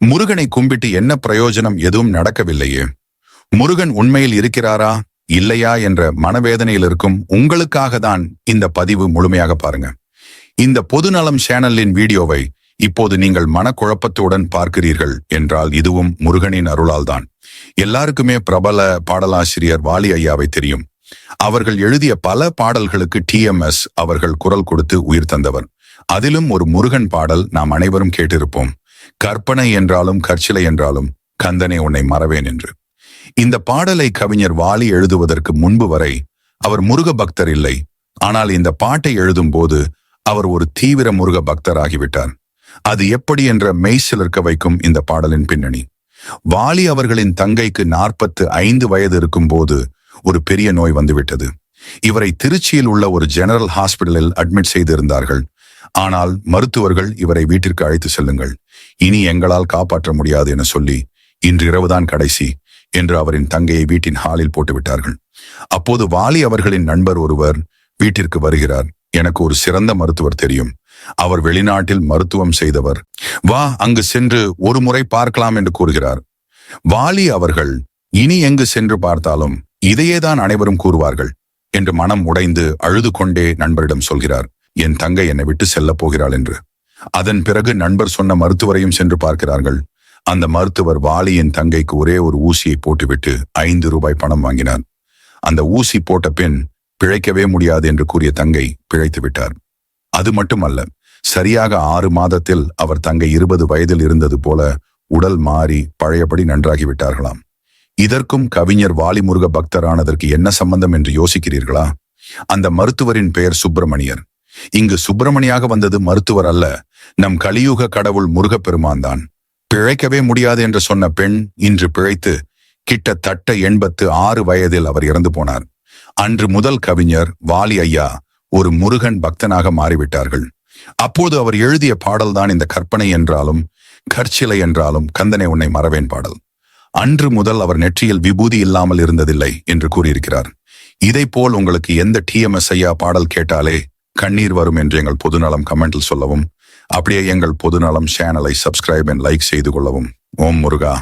முருகனை கும்பிட்டு என்ன பிரயோஜனம் எதுவும் நடக்கவில்லையே? முருகன் உண்மையில் இருக்கிறாரா? இல்லையா என்ற மனவேதனையில் இருக்கும் உங்களுக்காக தான் இந்த பதிவு முழுமையாக பாருங்க. இந்த பொதுநலம் சேனலின் வீடியோவை இப்போது நீங்கள் மனக்குழப்பத்துடன் பார்க்கிறீர்கள் என்றால் இதுவும் முருகனின் அருளால் தான் எல்லாருக்குமே பிரபல பாடலாசிரியர் வாலி ஐயாவை தெரியும். அவர்கள் எழுதிய பல பாடல்களுக்கு டிஎம்எஸ் அவர்கள் குரல் கொடுத்து உயிர் தந்தவர். அதிலும் ஒரு முருகன் பாடல் நாம் அனைவரும் கேட்டிருப்போம். கற்பனை என்றாலும் கற்சிலை என்றாலும் கந்தனே உன்னை மறவேன் என்று. இந்த பாடலை கவிஞர் வாலி எழுதுவதற்கு முன்பு வரை அவர் முருக பக்தர் இல்லை. ஆனால் இந்த பாட்டை எழுதும் போது அவர் ஒரு தீவிர முருக பக்தர் ஆகிவிட்டார் அது எப்படி என்ற மெய் சிலர்க்க வைக்கும் இந்த பாடலின் பின்னணி. வாலி அவர்களின் தங்கைக்கு நாற்பத்து ஐந்து வயது இருக்கும் போது ஒரு பெரிய நோய் வந்துவிட்டது. இவரை திருச்சியில் உள்ள ஒரு ஜெனரல் ஹாஸ்பிடலில் அட்மிட் செய்திருந்தார்கள். ஆனால் மருத்துவர்கள் இவரை வீட்டிற்கு அழைத்து செல்லுங்கள். இனி எங்களால் காப்பாற்ற முடியாது என சொல்லி இன்று இரவுதான் கடைசி என்று அவரின் தங்கையை வீட்டின் ஹாலில் போட்டுவிட்டார்கள். அப்போது வாலி அவர்களின் நண்பர் ஒருவர் வீட்டிற்கு வருகிறார். எனக்கு ஒரு சிறந்த மருத்துவர் தெரியும். அவர் வெளிநாட்டில் மருத்துவம் செய்தவர். வா அங்கு சென்று ஒரு முறை பார்க்கலாம் என்று கூறுகிறார். வாலி அவர்கள் இனி எங்கு சென்று பார்த்தாலும் இதையேதான் அனைவரும் கூறுவார்கள் என்று மனம் உடைந்து அழுது கொண்டே நண்பரிடம் சொல்கிறார். என் தங்கை என்னை விட்டு செல்லப் போகிறாள் என்று. அதன் பிறகு நண்பர் சொன்ன மருத்துவரையும் சென்று பார்க்கிறார்கள். அந்த மருத்துவர் வாலியின் தங்கைக்கு ஒரே ஒரு ஊசியை போட்டுவிட்டு ஐந்து ரூபாய் பணம் வாங்கினார். அந்த ஊசி போட்ட பெண் பிழைக்கவே முடியாது என்று கூறிய தங்கை பிழைத்து விட்டார். அது மட்டுமல்ல சரியாக ஆறு மாதத்தில் அவர் தங்கை இருபது வயதில் இருந்தது போல உடல் மாறி பழையபடி நன்றாகி விட்டார்களாம். இதற்கும் கவிஞர் வாலிமுருக பக்தரானதற்கு என்ன சம்பந்தம் என்று யோசிக்கிறீர்களா? அந்த மருத்துவரின் பெயர் சுப்பிரமணியர். இங்கு சுப்பிரமணியாக வந்தது மருத்துவர் அல்ல நம் கலியுக கடவுள் முருகப்பெருமான் தான். பிழைக்கவே முடியாது என்று சொன்ன பெண் இன்று பிழைத்து கிட்டத்தட்ட எண்பத்து ஆறு வயதில் அவர் இறந்து போனார். அன்று முதல் கவிஞர் வாலி ஐயா ஒரு முருகன் பக்தனாக மாறிவிட்டார்கள். அப்போது அவர் எழுதிய பாடல்தான் இந்த கற்பனை என்றாலும் கற்சிலை என்றாலும் கந்தனை உன்னை மறவேன் பாடல். அன்று முதல் அவர் நெற்றியில் விபூதி இல்லாமல் இருந்ததில்லை என்று கூறியிருக்கிறார். இதை போல் உங்களுக்கு எந்த டிஎம்எஸ் ஐயா பாடல் கேட்டாலே கண்ணீர் வரும் என்று எங்கள் பொதுநலம் கமெண்டில் சொல்லவும் அப்படியே எங்கள் பொதுநலம் சேனலை சப்ஸ்கிரைப் அண்ட் லைக் செய்து கொள்ளவும். ஓம் முருகா.